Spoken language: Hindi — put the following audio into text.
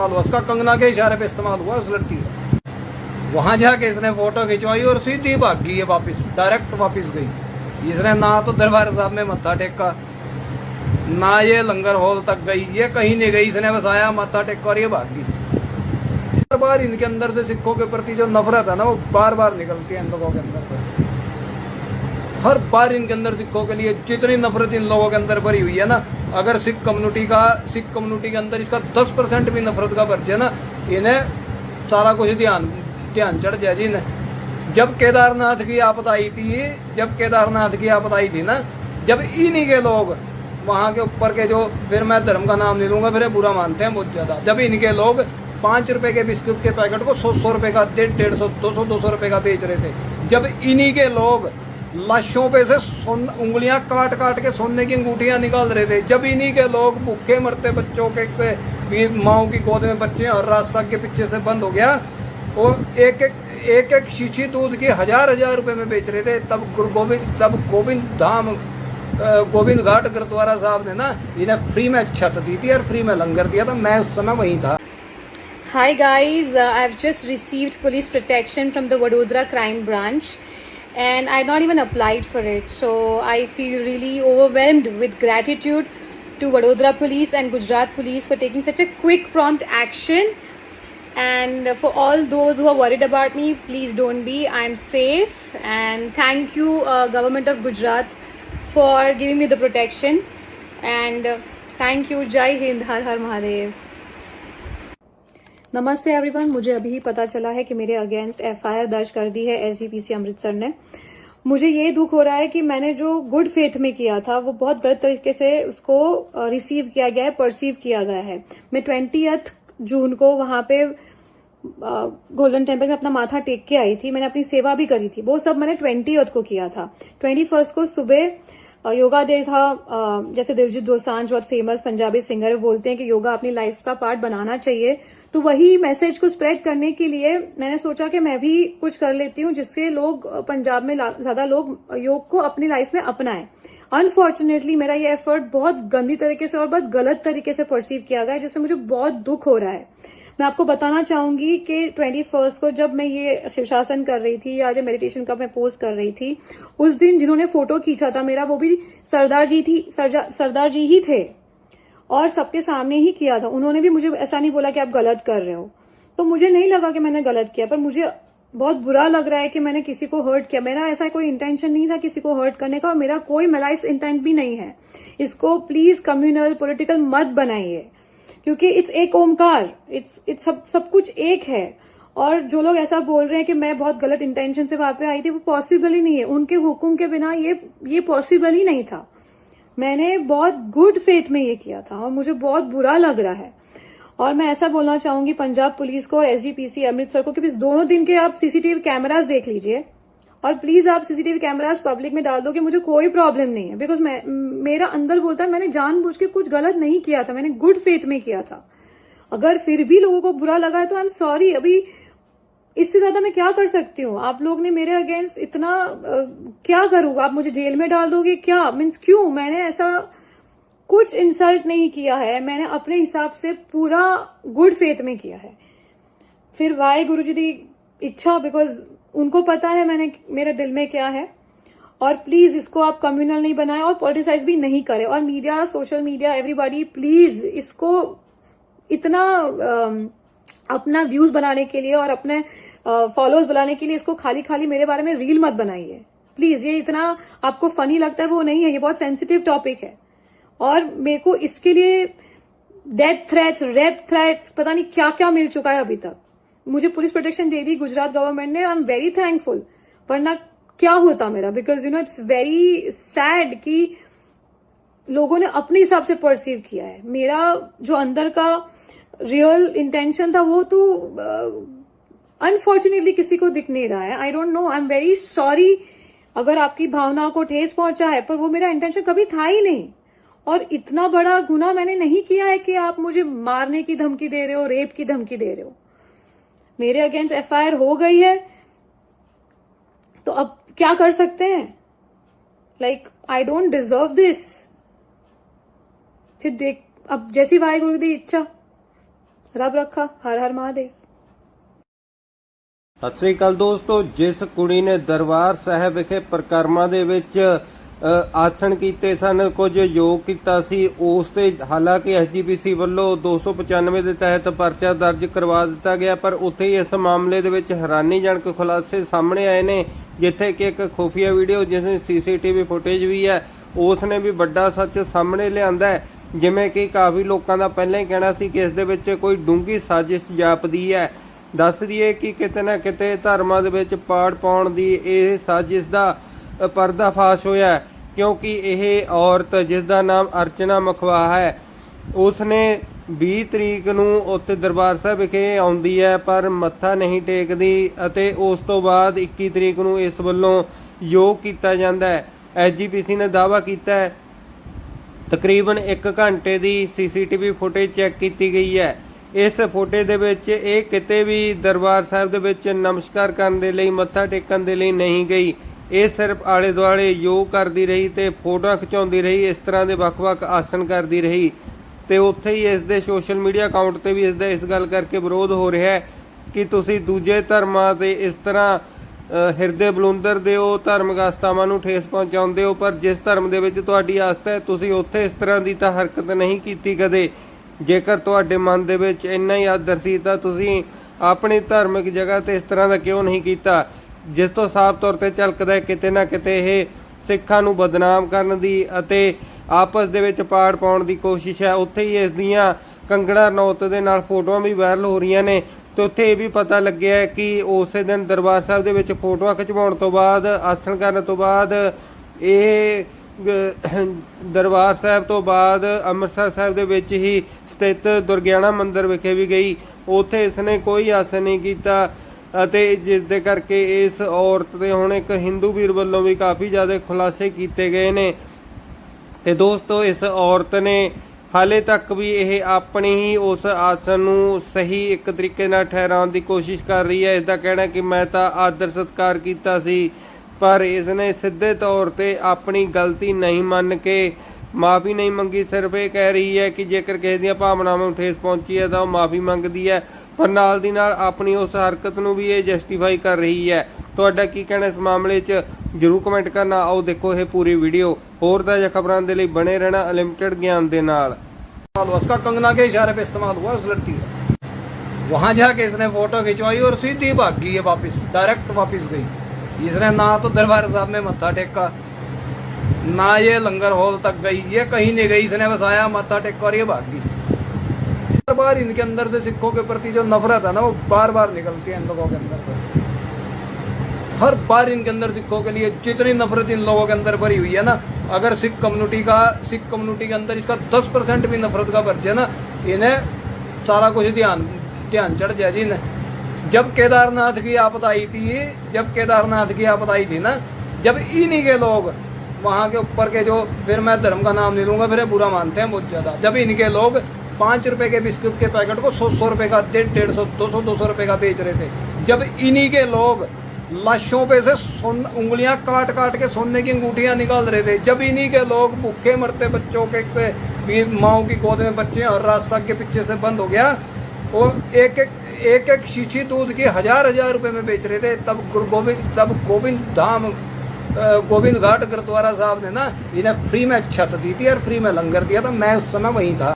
उसका कंगना के इशारे पे इस्तेमाल हुआ, उस लड़की का। वहाँ जाके इसने फ़ोटो खिंचवाई और सीधी भाग गई है वापिस, डायरेक्ट वापिस गई। इसने ना तो दरबार साहब में मत्था टेका, ना ये लंगर हॉल तक गई, ये कहीं नहीं गई, इसने बस आया माथा टेक और ये भाग। गई बार बार इनके अंदर से सिखों के प्रति जो नफरत है ना, वो बार बार निकलती है इन लोगों के अंदर हर बार इनके अंदर सिखों के लिए जितनी नफरत इन लोगों के अंदर भरी हुई है ना अगर सिख कम्युनिटी का, सिख कम्युनिटी के अंदर इसका दस परसेंट भी नफरत का भर जाए ना, इन्हें सारा कुछ ध्यान ध्यान चढ़ जाए जी इन्हें। जब केदारनाथ की आपदा आई थी, जब केदारनाथ की आपदा आई थी ना, जब इन्हीं के लोग वहाँ के ऊपर के जो, फिर मैं धर्म का नाम ले लूँगा, फिर बुरा मानते हैं बहुत ज़्यादा। जब इनके लोग पाँच रुपए के बिस्कुट के पैकेट को सौ सौ रुपए का, डेढ़ डेढ़ सौ, दो सौ दो सौ रुपए का बेच रहे थे, जब इन्हीं के लोग लाशों पे से उंगलियाँ काट काट के सोने की अंगूठियाँ निकाल रहे थे। जब इन्हीं के लोग भूखे मरते बच्चों के माओ की गोद में बच्चे और रास्ता के पीछे से बंद हो गया और एक एक एक एक शीशी दूध की हज़ार हज़ार रुपए में बेच रहे थे। तब गुरु गोविंद तब गोविंद धाम गोविंद घाट गुरुद्वारा साहब ने ना इन्हें फ्री में छत दी थी और फ्री में लंगर दिया था। मैं उस समय वहीं था। Hi guys, uh, I've just received police protection from the Vadodara crime branch. And I not even applied for it. So I feel really overwhelmed with gratitude to Vadodara police and Gujarat police for taking such a quick prompt action. And for all those who are worried about me, please don't be. I'm safe and thank you uh, government of Gujarat for giving me the protection. And uh, thank you. Jai Hind. Har Har Mahadev. नमस्ते एवरीवन मुझे अभी ही पता चला है कि मेरे अगेंस्ट एफआईआर दर्ज कर दी है एसजीपीसी अमृतसर ने। मुझे ये दुख हो रहा है कि मैंने जो गुड फेथ में किया था, वो बहुत गलत तरीके से उसको रिसीव किया गया है परसीव किया गया है। मैं ट्वेंटी जून को वहाँ पे गोल्डन टेंपल में अपना माथा टेक के आई थी, मैंने अपनी सेवा भी करी थी। वो सब मैंने ट्वेंटी को किया था। ट्वेंटी को सुबह योगा डे था जैसे दिलजीत दोसांझ बहुत फ़ेमस पंजाबी सिंगर वो बोलते हैं कि योगा अपनी लाइफ का पार्ट बनाना चाहिए। तो वही मैसेज को स्प्रेड करने के लिए मैंने सोचा कि मैं भी कुछ कर लेती हूँ जिससे लोग पंजाब में ज़्यादा लोग योग को अपनी लाइफ में अपनाएँ। अनफॉर्चुनेटली मेरा ये एफर्ट बहुत गंदी तरीके से और बहुत गलत तरीके से परसीव किया गया है, जिससे मुझे बहुत दुख हो रहा है। मैं आपको बताना चाहूँगी कि ट्वेंटी फ़र्स्ट को जब मैं ये शीर्षासन कर रही थी या जो मेडिटेशन का मैं पोस्ट कर रही थी, उस दिन जिन्होंने फ़ोटो खींचा था मेरा, वो भी सरदार जी थी सरदार जी ही थे और सबके सामने ही किया था। उन्होंने भी मुझे ऐसा नहीं बोला कि आप गलत कर रहे हो। तो मुझे नहीं लगा कि मैंने गलत किया, पर मुझे बहुत बुरा लग रहा है कि मैंने किसी को हर्ट किया। मेरा ऐसा कोई इंटेंशन नहीं था किसी को हर्ट करने का और मेरा कोई मलाइस इंटेंट भी नहीं है। इसको प्लीज़ कम्युनल पॉलिटिकल मत बनाइए। क्योंकि इट्स एक ओमकार इट्स इट्स सब सब कुछ एक है। और जो लोग ऐसा बोल रहे हैं कि मैं बहुत गलत इंटेंशन से वहाँ पे आई थी, वो पॉसिबल ही नहीं है। उनके हुक्म के बिना ये ये पॉसिबल ही नहीं था। मैंने बहुत गुड फेथ में ये किया था और मुझे बहुत बुरा लग रहा है। और मैं ऐसा बोलना चाहूँगी, पंजाब पुलिस को एसजीपीसी अमृतसर को, कि दोनों दिन के आप सीसीटीवी कैमरास देख लीजिए। और प्लीज़ आप सीसीटीवी कैमरास पब्लिक में डाल दो कि मुझे कोई प्रॉब्लम नहीं है। बिकॉज़ मेरा अंदर बोलता है मैंने जानबूझ के कुछ गलत नहीं किया था मैंने गुड फेथ में किया था। अगर फिर भी लोगों को बुरा लगा है तो आई एम सॉरी अभी इससे ज़्यादा मैं क्या कर सकती हूँ? आप लोग ने मेरे अगेंस्ट इतना अ, क्या करूँ? आप मुझे जेल में डाल दोगे क्या? मीन्स क्यों? मैंने ऐसा कुछ इंसल्ट नहीं किया है। मैंने अपने हिसाब से पूरा गुड फेथ में किया है। फिर वाहे गुरु जी की इच्छा बिकॉज़ उनको पता है मैंने मेरे दिल में क्या है। और प्लीज़ इसको आप कम्युनल नहीं बनाए और पॉलिटिसाइज भी नहीं करें। और media social media everybody please इसको इतना अम, अपना व्यूज़ बनाने के लिए और अपने फॉलोअर्स बनाने के लिए इसको खाली खाली मेरे बारे में रील मत बनाइए। प्लीज़ ये इतना आपको फनी लगता है वो नहीं है ये बहुत सेंसिटिव टॉपिक है। और मेरे को इसके लिए डेथ थ्रेट्स रेप थ्रेट्स पता नहीं क्या क्या मिल चुका है अभी तक। मुझे पुलिस प्रोटेक्शन दे दी गुजरात गवर्नमेंट ने आई एम वेरी थैंकफुल वरना क्या होता मेरा? Because you know it's very sad कि लोगों ने अपने हिसाब से परसीव किया है। मेरा जो अंदर का रियल इंटेंशन था वो तो अनफॉर्चुनेटली uh, किसी को दिख नहीं रहा है। I don't know I am very sorry अगर आपकी भावनाओं को ठेस पहुँचा है पर वो मेरा इंटेंशन कभी था ही नहीं। और इतना बड़ा गुना मैंने नहीं किया है कि आप मुझे मारने की धमकी दे रहे हो रेप की धमकी दे रहे हो। मेरे अगेंस्ट एफआईआर हो गई है तो अब क्या कर सकते हैं like I don't deserve this फिर देख अब जैसी वाहेगुरु की इच्छा रब रखा हर हर महादेव ਸਤਿ ਸ੍ਰੀ ਅਕਾਲ ਦੋਸਤੋ ਜਿਸ ਕੁੜੀ ਨੇ ਦਰਬਾਰ ਸਾਹਿਬ ਵਿਖੇ ਪ੍ਰਕਰਮਾਂ ਦੇ ਵਿੱਚ ਅ, ਆਸਣ ਕੀਤੇ ਸਨ, ਕੁਝ ਯੋਗ ਕੀਤਾ ਸੀ। ਉਸ ਤੇ ਹਾਲਾਂਕਿ ਐਸਜੀਪੀਸੀ ਵੱਲੋਂ 295 ਦੇ ਤਹਿਤ ਪਰਚਾ ਦਰਜ ਕਰਵਾ ਦਿੱਤਾ ਗਿਆ, ਪਰ ਉੱਥੇ ਹੀ ਇਸ ਮਾਮਲੇ ਦੇ ਵਿੱਚ ਹੈਰਾਨੀਜਨਕ ਖੁਲਾਸੇ ਸਾਹਮਣੇ ਆਏ ਨੇ, ਜਿੱਥੇ ਕਿ ਇੱਕ ਖੁਫੀਆ ਵੀਡੀਓ ਜਿਸ ਦੀ ਸੀਸੀਟੀਵੀ ਫੁਟੇਜ ਵੀ ਹੈ ਉਸ ਨੇ ਵੀ ਵੱਡਾ ਸੱਚ ਸਾਹਮਣੇ ਲਿਆਂਦਾ ਹੈ। ਜਿਵੇਂ ਕਿ ਕਾਫੀ ਲੋਕਾਂ ਦਾ ਪਹਿਲਾਂ ਹੀ ਕਹਿਣਾ ਸੀ ਕਿ ਇਸ ਦੇ ਵਿੱਚ ਕੋਈ ਡੂੰਗੀ ਸਾਜ਼ਿਸ਼ ਜਾਪਦੀ ਹੈ। ਦੱਸ ਦਈਏ ਕਿ ਕਿਤੇ ਨਾ ਕਿਤੇ ਧਰਮਾਂ ਦੇ ਵਿੱਚ ਪਾੜ ਪਾਉਣ ਦੀ ਇਹ ਸਾਜ਼ਿਸ਼ ਦਾ ਪਰਦਾਫਾਸ਼ ਹੋਇਆ ਕਿਉਂਕਿ ਇਹ ਔਰਤ ਜਿਸ ਦਾ ਨਾਮ ਅਰਚਨਾ ਮਖਵਾ ਹੈ ਉਸ ਨੇ 20 ਤਰੀਕ ਨੂੰ ਉੱਥੇ ਦਰਬਾਰ ਸਾਹਿਬ ਵਿਖੇ ਆਉਂਦੀ ਹੈ, ਪਰ ਮੱਥਾ ਨਹੀਂ ਟੇਕਦੀ ਅਤੇ ਉਸ ਤੋਂ ਬਾਅਦ 21 ਤਰੀਕ ਨੂੰ ਇਸ ਵੱਲੋਂ ਯੋਗ ਕੀਤਾ ਜਾਂਦਾ ਹੈ। ਐਸਜੀਪੀਸੀ ਨੇ ਦਾਅਵਾ ਕੀਤਾ ਹੈ, ਤਕਰੀਬਨ 1 ਘੰਟੇ ਦੀ ਸੀਸੀਟੀਵੀ ਫੁਟੇਜ ਚੈੱਕ ਕੀਤੀ ਗਈ ਹੈ। ਇਸ ਫੁਟੇਜ ਦੇ ਵਿੱਚ ਇਹ ਕਿਤੇ ਵੀ ਦਰਬਾਰ ਸਾਹਿਬ ਦੇ ਵਿੱਚ ਨਮਸਕਾਰ ਕਰਨ ਦੇ ਲਈ, ਮੱਥਾ ਟੇਕਣ ਦੇ ਲਈ ਨਹੀਂ ਗਈ। ਇਹ ਸਿਰਫ ਆਲੇ ਦੁਆਲੇ ਯੋਗ ਕਰਦੀ ਰਹੀ ਤੇ ਫੋਟੋਆਂ ਖਿਚਾਉਂਦੀ ਰਹੀ, ਇਸ ਤਰ੍ਹਾਂ ਦੇ ਵੱਖ-ਵੱਖ ਆਸਣ ਕਰਦੀ ਰਹੀ ਤੇ ਉੱਥੇ ਹੀ ਇਸ ਦੇ ਸੋਸ਼ਲ ਮੀਡੀਆ ਅਕਾਊਂਟ ਤੇ ਵੀ ਇਸ ਦਾ ਇਸ ਗੱਲ ਕਰਕੇ ਵਿਰੋਧ ਹੋ ਰਿਹਾ ਹੈ ਕਿ ਤੁਸੀਂ ਦੂਜੇ ਧਰਮਾਂ ਤੇ ਇਸ ਤਰ੍ਹਾਂ ਹਿਰਦੇ ਬਲੁੰਦਰ ਦੇ ਉਹ ਧਾਰਮਿਕ ਆਸਥਾਵਾਂ ਨੂੰ ਠੇਸ ਪਹੁੰਚਾਉਂਦੇ ਹੋ, ਪਰ ਜਿਸ ਧਰਮ ਦੇ ਵਿੱਚ ਤੁਹਾਡੀ ਆਸਥਾ ਹੈ, ਤੁਸੀਂ ਉੱਥੇ ਇਸ ਤਰ੍ਹਾਂ ਦੀ ਤਾਂ ਹਰਕਤ ਨਹੀਂ ਕੀਤੀ ਕਦੇ। ਜੇਕਰ ਤੁਹਾਡੇ ਮਨ ਦੇ ਵਿੱਚ ਇੰਨਾ ਹੀ ਆਦਰ ਸੀ ਤਾਂ ਤੁਸੀਂ ਆਪਣੀ ਧਾਰਮਿਕ ਜਗ੍ਹਾ ਤੇ ਇਸ ਤਰ੍ਹਾਂ ਦਾ ਕਿਉਂ ਨਹੀਂ ਕੀਤਾ? ਜਿਸ ਤੋਂ ਸਾਫ਼ ਤੌਰ ਤੇ ਝਲਕਦਾ ਹੈ ਕਿਤੇ ਨਾ ਕਿਤੇ ਇਹ ਸਿੱਖਾਂ ਨੂੰ ਬਦਨਾਮ ਕਰਨ ਦੀ ਅਤੇ ਆਪਸ ਦੇ ਵਿੱਚ ਪਾੜ ਪਾਉਣ ਦੀ ਕੋਸ਼ਿਸ਼ ਹੈ। ਉੱਥੇ ਹੀ ਇਸ ਦੀਆਂ ਕੰਗਣਾ ਰਣੌਤ ਦੇ ਨਾਲ ਫੋਟੋਆਂ ਵੀ ਵਾਇਰਲ ਹੋ ਰਹੀਆਂ ਨੇ ਤੇ ਉੱਥੇ ਇਹ ਵੀ ਪਤਾ ਲੱਗਿਆ ਕਿ ਉਸੇ ਦਿਨ ਦਰਬਾਰ ਸਾਹਿਬ ਦੇ ਵਿੱਚ ਫੋਟੋਆਂ ਖਿਚਵਾਉਣ ਤੋਂ ਬਾਅਦ, ਆਸਣ ਕਰਨ ਤੋਂ ਬਾਅਦ ਇਹ ਦਰਬਾਰ ਸਾਹਿਬ ਤੋਂ ਬਾਅਦ ਅੰਮ੍ਰਿਤਸਰ ਸਾਹਿਬ ਦੇ ਵਿੱਚ ਹੀ ਸਥਿਤ ਦੁਰਗਿਆਣਾ ਮੰਦਿਰ ਵਿਖੇ ਵੀ ਗਈ। ਉੱਥੇ ਇਸਨੇ ਕੋਈ ਆਸਣ ਨਹੀਂ ਕੀਤਾ। ਅਤੇ ਜਿਸ ਦੇ ਕਰਕੇ ਇਸ ਔਰਤ ਦੇ ਹੁਣ ਇੱਕ ਹਿੰਦੂ ਵੀਰ ਵੱਲੋਂ ਵੀ ਕਾਫੀ ਜ਼ਿਆਦਾ ਖੁਲਾਸੇ ਕੀਤੇ ਗਏ ਨੇ। ਤੇ ਦੋਸਤੋ, ਇਸ ਔਰਤ ਨੇ ਹਾਲੇ ਤੱਕ ਵੀ ਇਹ ਆਪਣੀ ਹੀ ਉਸ ਆਸਨ ਨੂੰ ਸਹੀ ਇੱਕ ਤਰੀਕੇ ਨਾਲ ਠਹਿਰਾਉਣ ਦੀ ਕੋਸ਼ਿਸ਼ ਕਰ ਰਹੀ ਹੈ। ਇਸ ਦਾ ਕਹਿਣਾ ਕਿ ਮੈਂ ਤਾਂ ਆਦਰ ਸਤਕਾਰ ਕੀਤਾ ਸੀ, ਪਰ ਇਸ ਨੇ ਸਿੱਧੇ ਤੌਰ ਤੇ ਆਪਣੀ ਗਲਤੀ ਨਹੀਂ ਮੰਨ ਕੇ ਮਾਫੀ ਨਹੀਂ ਮੰਗੀ। ਸਿਰਫ ਇਹ ਕਹਿ ਰਹੀ ਹੈ ਕਿ ਜੇਕਰ ਕਿਸੇ ਦੀਆਂ ਭਾਵਨਾਵਾਂ ਨੂੰ ਠੇਸ ਪਹੁੰਚੀ ਹੈ ਤਾਂ ਉਹ ਮਾਫੀ ਮੰਗਦੀ ਹੈ। ਪਰ ਨਾਲ ਦੀ ਨਾਲ ਆਪਣੀ ਉਸ ਹਰਕਤ ਨੂੰ ਵੀ ਇਹ ਜਸਟੀਫਾਈ ਕਰ ਰਹੀ ਹੈ ਤੁਹਾਡਾ ਕੀ ਕਹਿਣਾ ਇਸ ਮਾਮਲੇ 'ਚ ਜਰੂਰ ਕਮੈਂਟ ਕਰਨਾ ਆਓ ਦੇਖੋ ਇਹ ਪੂਰੀ ਵੀਡੀਓ ਹੋਰ ਤਾਜ਼ਾ ਖਬਰਾਂ ਦੇ ਲਈ ਬਣੇ ਰਹਿਣਾ ਅਨਲਿਮਟਿਡ ਗਿਆਨ ਦੇ ਨਾਲ इस्तेमाल हुआ उसका कंगना के इशारे पे इस्तेमाल हुआ उस लड़की का वहां जाके इसने फोटो खिंचवाई और सीधी भाग गई है वापस डायरेक्ट वापस गई इसने ना तो दरबार साहब में मत्था टेका ना ये लंगर हॉल तक गई ये कहीं नहीं गई इसने बस आया मत्था टेका और ये भाग गई बार बार इनके अंदर से सिखों के प्रति जो नफरत है ना वो बार बार निकलती है इन लोगों के अंदर। हर बार इनके अंदर सिखों के लिए जितनी नफरत इन लोगों के अंदर भरी हुई है ना अगर सिख कम्युनिटी का सिख कम्युनिटी के अंदर इसका 10 परसेंट भी नफरत का भर जाए ना इन्हें सारा कुछ ध्यान ध्यान चढ़ जाए जी इन्हें जब केदारनाथ की आपदा आई थी जब केदारनाथ की आपदा आई थी ना जब इन्हीं के लोग वहाँ के ऊपर के जो फिर मैं धर्म का नाम नहीं लूँगा फिर बुरा मानते हैं बहुत ज़्यादा जब इनके लोग पाँच रुपए के बिस्कुट के पैकेट को सौ सौ रुपए का डेढ़ डेढ़ सौ, दो सौ दो सौ रुपए का बेच रहे थे। जब इन्हीं के लोग लाशों पे से सोन, उंगलियाँ काट काट के सोने की अंगूठियाँ निकाल रहे थे, जब इन्हीं के लोग भूखे मरते बच्चों के से माओ की गोद में बच्चे और रास्ता के पीछे से बंद हो गया और एक एक एक एक शीशी दूध की हज़ार हज़ार रुपए में बेच रहे थे। तब गुरु गोविंद तब गोविंद धाम गोविंद घाट गुरुद्वारा साहब ने ना इन्हें फ्री में छत दी थी और फ्री में लंगर दिया था। मैं उस समय वहीं था।